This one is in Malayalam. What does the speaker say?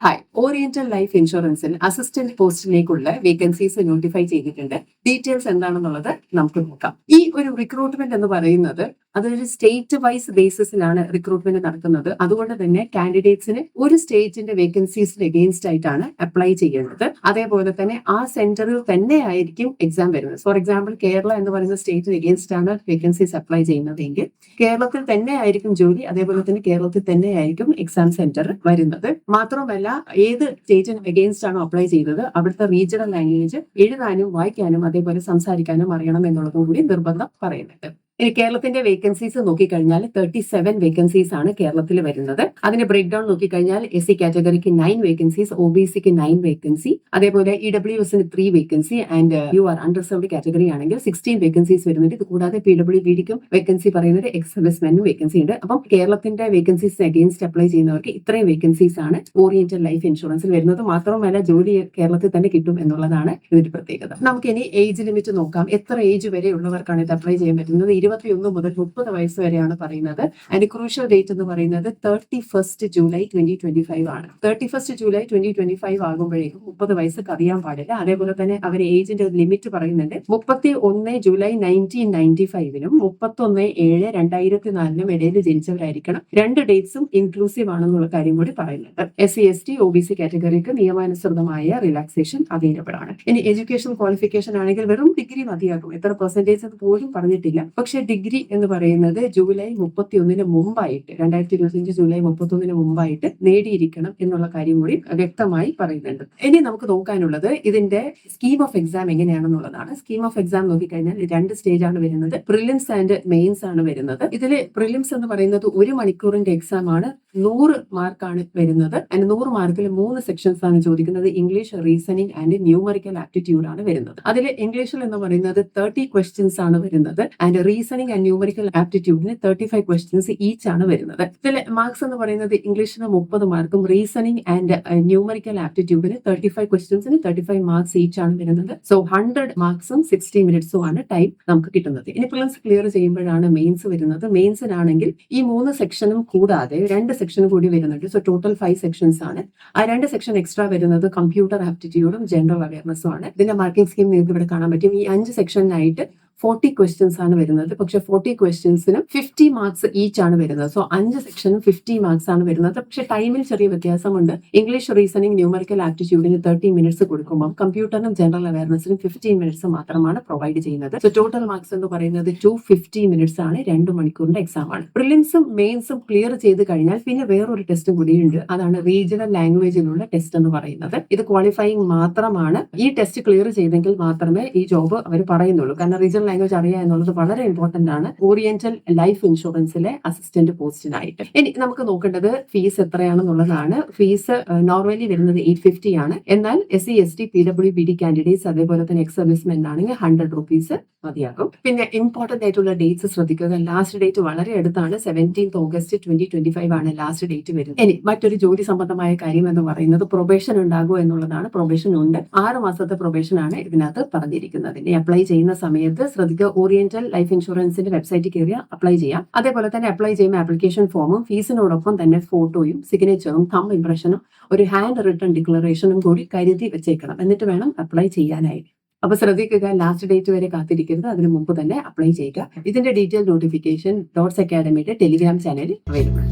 Hi ഓറിയന്റൽ ലൈഫ് ഇൻഷുറൻസിൽ അസിസ്റ്റന്റ് പോസ്റ്റിലേക്കുള്ള വേക്കൻസീസ് നോട്ടിഫൈ ചെയ്തിട്ടുണ്ട്. ഡീറ്റെയിൽസ് എന്താണെന്നുള്ളത് നമുക്ക് നോക്കാം. ഈ ഒരു റിക്രൂട്ട്മെന്റ് എന്ന് പറയുന്നത് അതൊരു സ്റ്റേറ്റ് വൈസ് ബേസിസിലാണ് റിക്രൂട്ട്മെന്റ് നടക്കുന്നത്. അതുകൊണ്ട് തന്നെ കാൻഡിഡേറ്റ്സിന് ഒരു സ്റ്റേറ്റിന്റെ വേക്കൻസീസിന് എഗെയിൻസ്റ്റ് ആയിട്ടാണ് അപ്ലൈ ചെയ്യേണ്ടത്. അതേപോലെ തന്നെ ആ സെന്ററിൽ തന്നെ ആയിരിക്കും എക്സാം വരുന്നത്. ഫോർ എക്സാമ്പിൾ കേരള എന്ന് പറയുന്ന സ്റ്റേറ്റിന് എഗെയിൻസ്റ്റ് ആണ് വേക്കൻസീസ് അപ്ലൈ ചെയ്യുന്നതെങ്കിൽ കേരളത്തിൽ തന്നെ ആയിരിക്കും ജോലി. അതേപോലെ തന്നെ കേരളത്തിൽ തന്നെ ആയിരിക്കും എക്സാം സെന്റർ വരുന്നത്. മാത്രമല്ല ഏത് സ്റ്റേറ്റിന് എഗെയിൻസ്റ്റ് ആണോ അപ്ലൈ ചെയ്തത് അവിടുത്തെ റീജിയണൽ ലാംഗ്വേജ് എഴുതാനും വായിക്കാനും അതേപോലെ സംസാരിക്കാനും അറിയണം എന്നുള്ളതും കൂടി നിർബന്ധം പറയുന്നുണ്ട്. ഇനി കേരളത്തിന്റെ വേക്കൻസീസ് നോക്കിക്കഴിഞ്ഞാൽ തേർട്ടി സെവൻ വേക്കൻസീസ് ആണ് കേരളത്തിൽ വരുന്നത്. അതിന്റെ ബ്രേക്ക് ഡൗൺ നോക്കിക്കഴിഞ്ഞാൽ എസ് സി കാറ്റഗറിക്ക് നയൻ വേക്കൻസീസ് ഒ ബി സിക്ക് നയൻ വേക്കൻസി അതേപോലെ ഇ ഡബ്ല്യു എസിന് three vacancy and U R under underserved category ആണെങ്കിൽ സിക്സ്റ്റീൻ വേക്കൻസീസ് വരുന്നുണ്ട്. ഇത് കൂടാതെ പി ഡബ്ല്യു ഡിക്കും വേക്കൻസി പറയുന്നത് എക്സ് സർവീസ്മെനും വേക്കൻസി ഉണ്ട്. അപ്പം കേരളത്തിന്റെ വേക്കൻസീസ് അഗെയിൻസ്റ്റ് അപ്ലൈ ചെയ്യുന്നവർക്ക് ഇത്രയും വേക്കൻസീസ് ആണ് ഓറിയന്റൽ ലൈഫ് ഇൻഷുറൻസിൽ വരുന്നത്. മാത്രമല്ല ജോലി കേരളത്തിൽ തന്നെ കിട്ടും എന്നുള്ളതാണ് ഇതിന്റെ പ്രത്യേകത. നമുക്ക് ഇനി ഏജ് ലിമിറ്റ് നോക്കാം. എത്ര ഏജ് വരെ ഉള്ളവർക്കാണ് ഇത് അപ്ലൈ ചെയ്യാൻ പറ്റുന്നത്? ഇരുപത്തിയൊന്ന് മുതൽ മുപ്പത് വയസ്സ് വരെയാണ് പറയുന്നത്. അതിന്റെ ക്രൂഷ്യൽ ഡേറ്റ് എന്ന് പറയുന്നത് thirty first July twenty twenty five ആണ്. Thirty first July twenty twenty five ആകുമ്പോഴേക്കും മുപ്പത് വയസ്സ് കറിയാൻ പാടില്ല. അതേപോലെ തന്നെ അവർ ഏജിന്റെ ഒരു ലിമിറ്റ് പറയുന്നുണ്ട്. മുപ്പത്തി ഒന്ന് ജൂലൈ നയന്റീൻ നയന്റി ഫൈവിനും മുപ്പത്തി ഒന്ന് ഏഴ് രണ്ടായിരത്തി നാലിനും ഇടയിൽ ജനിച്ചവരായിരിക്കണം. രണ്ട് ഡേറ്റ്സും ഇൻക്ലൂസീവ് ആണെന്നുള്ള കാര്യം കൂടി പറയുന്നുണ്ട്. S C S T O B C കാറ്റഗറിക്ക് നിയമാനുസൃതമായ റിലാക്സേഷൻ അവൈലബിൾ ആണ്. ഇനി എഡ്യൂക്കേഷൻ ക്വാളിഫിക്കേഷൻ ആണെങ്കിൽ വെറും ഡിഗ്രി മതിയാകും. എത്ര പെർസെന്റേജ് പോലും പറഞ്ഞിട്ടില്ല. പക്ഷെ ഡിഗ്രി എന്ന് പറയുന്നത് ജൂലൈ മുപ്പത്തി ഒന്നിന് മുമ്പായിട്ട് രണ്ടായിരത്തി ഇരുപത്തിയഞ്ച് ജൂലൈ മുപ്പത്തി ഒന്നിന് മുമ്പായിട്ട് നേടിയിരിക്കണം എന്നുള്ള കാര്യം കൂടി വ്യക്തമായി പറയുന്നുണ്ട്. ഇനി നമുക്ക് നോക്കാനുള്ളത് ഇതിന്റെ സ്കീം ഓഫ് എക്സാം എങ്ങനെയാണെന്നുള്ളതാണ്. സ്കീം ഓഫ് എക്സാം നോക്കിക്കഴിഞ്ഞാൽ രണ്ട് സ്റ്റേജ് ആണ് വരുന്നത്. പ്രിലിംസ് ആൻഡ് മെയിൻസ് ആണ് വരുന്നത്. ഇതിൽ പ്രിലിംസ് എന്ന് പറയുന്നത് ഒരു മണിക്കൂറിന്റെ എക്സാം ആണ്. നൂറ് മാർക്കാണ് വരുന്നത്. അതിന് നൂറ് മാർക്കിൽ മൂന്ന് സെക്ഷൻസ് ആണ് ചോദിക്കുന്നത്. English reasoning and numerical aptitude ആണ് വരുന്നത്. അതിൽ ഇംഗ്ലീഷിൽ എന്ന് പറയുന്നത് തേർട്ടി ക്വസ്റ്റ്യൻസ് ആണ് വരുന്നത്. ആൻഡ് റീസണിങ് ആൻഡ് ന്യൂമറിക്കൽ ആപ്റ്റിറ്റ്യൂഡിന് തേർട്ടി ഫൈവ് ക്വസ്റ്റ്യൻസ് ഈച്ച് ആണ് വരുന്നത്. ഇതിൽ മാർക്സ് എന്ന് പറയുന്നത് ഇംഗ്ലീഷിന് മുപ്പത് മാർക്കും റീസണിങ് ആൻഡ് ന്യൂമറിക്കൽ ആപ്റ്റിറ്റ്യൂഡിന് തേർട്ടി ഫൈവ് ക്വസ്റ്റ്യൻസിന് തേർട്ടി ഫൈവ് മാർക്സ് ഈച്ച് ആണ് വരുന്നത്. സോ ഹൺഡ്രഡ് മാർക്സും സിക്സ്റ്റി മിനിറ്റ്സും ആണ് ടൈം നമുക്ക് കിട്ടുന്നത്. ഇനി പ്രിലിംസ് ക്ലിയർ ചെയ്യുമ്പോഴാണ് മെയിൻസ് വരുന്നത്. മെയിൻസിനാണെങ്കിൽ ഈ മൂന്ന് സെക്ഷനും കൂടാതെ രണ്ട് സെക്ഷൻ കൂടി വരുന്നുണ്ട്. സോ ടോട്ടൽ ഫൈവ് സെക്ഷൻസ് ആണ്. ആ രണ്ട് സെക്ഷൻ എക്സ്ട്രാ വരുന്നത് കമ്പ്യൂട്ടർ ആപ്റ്റിറ്റ്യൂഡും ജനറൽ അവയർനെസ്സും ആണ്. ഇതിന്റെ മാർക്കിംഗ് സ്കീം നിങ്ങൾക്ക് ഇവിടെ കാണാൻ പറ്റും. ഈ അഞ്ച് സെക്ഷനായിട്ട് ഫോർട്ടി ക്വസ്റ്റ്യൻസ് ആണ് വരുന്നത്. പക്ഷെ ഫോർട്ടി ക്വസ്റ്റ്യൻസിന് ഫിഫ്റ്റി മാർക്സ് ഈച്ച് ആണ് വരുന്നത്. സോ അഞ്ച് സെക്ഷനും ഫിഫ്റ്റി മാർക്സ് ആണ് വരുന്നത്. പക്ഷെ ടൈമിൽ ചെറിയ വ്യത്യാസമുണ്ട്. ഇംഗ്ലീഷ് റീസണിംഗ് ന്യൂമറിക്കൽ ആപ്റ്റിറ്റ്യൂഡിന് തേർട്ടി മിനിറ്റ്സ് കൊടുക്കുമ്പോൾ കമ്പ്യൂട്ടറിനും ജനറൽ അവയർനെസ്സിനും ഫിഫ്റ്റീൻ മിനിറ്റ്സ് മാത്രമാണ് പ്രൊവൈഡ് ചെയ്യുന്നത്. സോ ടോട്ടൽ മാർക്സ് എന്ന് പറയുന്നത് ടു ഫിഫ്റ്റി മിനിറ്റ്സ് ആണ്. രണ്ട് മണിക്കൂറിന്റെ എക്സാം ആണ്. പ്രിലിംസും മെയിൻസും ക്ലിയർ ചെയ്ത് കഴിഞ്ഞാൽ പിന്നെ വേറൊരു ടെസ്റ്റും കൂടിയുണ്ട് അതാണ് റീജിയണൽ ലാംഗ്വേജിലുള്ള ടെസ്റ്റ് എന്ന് പറയുന്നത്. ഇത് ക്വാളിഫൈയിങ് മാത്രമാണ്. ഈ ടെസ്റ്റ് ക്ലിയർ ചെയ്തെങ്കിൽ മാത്രമേ ഈ ജോബ് അവർ പറയുന്നുള്ളൂ. കാരണം റീജിയണൽ ലാംഗ്വേജ് അറിയുക എന്നുള്ളത് വളരെ ഇമ്പോർട്ടന്റ് ആണ്. ഓറിയന്റൽ ലൈഫ് ഇൻഷുറൻസിലെ അസിസ്റ്റന്റ് പോസ്റ്റിനായിട്ട് ഇനി നമുക്ക് നോക്കേണ്ടത് ഫീസ് എത്രയാണെന്നുള്ളതാണ്. ഫീസ് നോർമലി വരുന്നത് എയ്റ്റ് ഫിഫ്റ്റി ആണ്. എന്നാൽ S C S T P W B D candidates അതേപോലെ തന്നെ എക്സ് സർവീസ്മെൻ ആണെങ്കിൽ ഹൺഡ്രഡ് റുപ്പീസ് മതിയാകും. പിന്നെ ഇമ്പോർട്ടന്റ് ആയിട്ടുള്ള ഡേറ്റ്സ് ശ്രദ്ധിക്കുക. ലാസ്റ്റ് ഡേറ്റ് വളരെ അടുത്താണ്. Seventeenth August twenty twenty five ആണ് ലാസ്റ്റ് ഡേറ്റ് വരുന്നത്. ഇനി മറ്റൊരു ജോലി സംബന്ധമായ കാര്യം എന്ന് പറയുന്നത് പ്രൊബേഷൻ ഉണ്ടാകുക എന്നുള്ളതാണ്. പ്രൊബേഷൻ ഉണ്ട്. ആറ് മാസത്തെ പ്രൊബേഷൻ ആണ് ഇതിനകത്ത് പറഞ്ഞിരിക്കുന്നത്. ഇനി അപ്ലൈ ചെയ്യുന്ന സമയത്ത് ശ്രദ്ധിക്കുക. ഓറിയന്റൽ ലൈഫ് ഇൻഷുറൻസിന്റെ വെബ്സൈറ്റിൽ കയറി അപ്ലൈ ചെയ്യാം. അതേപോലെ തന്നെ അപ്ലൈ ചെയ്യുന്ന ആപ്ലിക്കേഷൻ ഫോമും ഫീസിനോടൊപ്പം തന്നെ ഫോട്ടോയും സിഗ്നേച്ചറും തം ഇംപ്രഷനും ഒരു ഹാൻഡ് റിട്ടേൺ ഡിക്ലറേഷനും കൂടി കരുതി വെച്ചേക്കണം. എന്നിട്ട് വേണം അപ്ലൈ ചെയ്യാനായിട്ട് അപ്പൊ ശ്രദ്ധിക്കുക ലാസ്റ്റ് ഡേറ്റ് വരെ കാത്തിരിക്കരുത്. അതിന് മുമ്പ് തന്നെ അപ്ലൈ ചെയ്യുക. ഇതിന്റെ ഡീറ്റെയിൽ നോട്ടിഫിക്കേഷൻ ഡോട്ട്സ് അക്കാഡമിയുടെ ടെലിഗ്രാം ചാനലിൽ അവൈലബിൾ